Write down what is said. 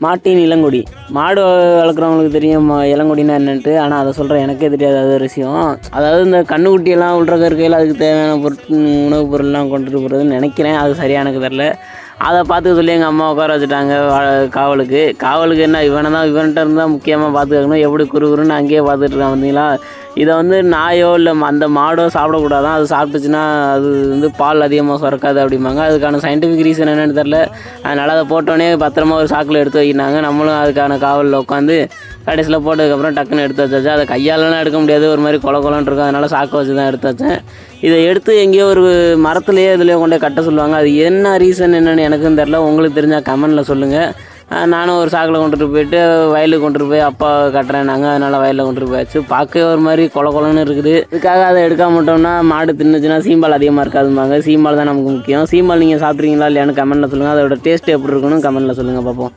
மாட்டின் இளங்குடி. மாடு வளர்க்குறவங்களுக்கு தெரியும் ம- இளங்குடினா என்னன்ட்டு. ஆனால் அதை சொல்கிறேன் எனக்கே தெரியாது அது ஒரு விஷயம். அதாவது இந்த கண்ணுக்குட்டியெல்லாம் உள்ற இருக்கையில் அதுக்கு தேவையான பொருட் உணவுப் பொருள்லாம் கொண்டுட்டு போகிறதுன்னு நினைக்கிறேன். அது சரியா எனக்கு தெரில அதை பார்த்துக்க சொல்லி எங்கள் அம்மா உட்கார வச்சுட்டாங்க காவலுக்கு. காவலுக்கு என்ன இவனை தான் இவன்கிட்ட இருந்தால் முக்கியமாக பார்த்துக்கணும். எப்படி குறுகுறுன்னு அங்கேயே பார்த்துட்ருக்கான் வந்தீங்களா இதை வந்து நாயோ இல்லை அந்த மாடோ சாப்பிடக்கூடாதான். அது சாப்பிட்டுச்சுன்னா அது வந்து பால் அதிகமாக சுரக்காது அப்படிம்பாங்க. அதுக்கான சயின்டிஃபிக் ரீசன் என்னென்னு தெரில அதனால் அதை போட்டோன்னே பத்திரமா ஒரு சாக்கில் எடுத்து வைக்கினாங்க. நம்மளும் அதுக்கான காவலில் உட்காந்து கடைசியில் போட்டதுக்கப்புறம் டக்குன்னு எடுத்து வச்சாச்சு. அதை கையாலலாம் எடுக்க முடியாது. ஒரு மாதிரி கொல கொலன்னு இருக்கும். அதனால் சாக்கு வச்சு தான் எடுத்து வச்சேன். இதை எடுத்து எங்கேயோ ஒரு மரத்துலேயே இதுலேயோ கொண்டு கட்ட சொல்லுவாங்க. அது என்ன ரீசன் என்னென்னு எனக்கும் தெரில உங்களுக்கு தெரிஞ்சால் கமெண்டில் சொல்லுங்கள் நானும் ஒரு சாக்கில் கொண்டுட்டு போயிட்டு வயலுக்கு கொண்டுட்டு போய் அப்பா கட்டுறேன்னாங்க அதனால் வயலில் கொண்டுட்டு போயாச்சு. பார்க்கவே ஒரு மாதிரி கொல கொலன்னு இருக்குது. இதுக்காக அதை எடுக்காம விட்டோம்னா மாடு தின்னுச்சுன்னா சீம்பால் அதிகமாக இருக்காதும்பாங்க. சீம்பால் தான் நமக்கு முக்கியம். சீம்பால் நீங்கள் சாப்பிட்றீங்களா இல்லையான்னு கமெண்ட்டில் சொல்லுங்கள் அதோட டேஸ்ட் எப்படி இருக்குன்னு கமெண்ட்டில் சொல்லுங்கள் பார்ப்போம்.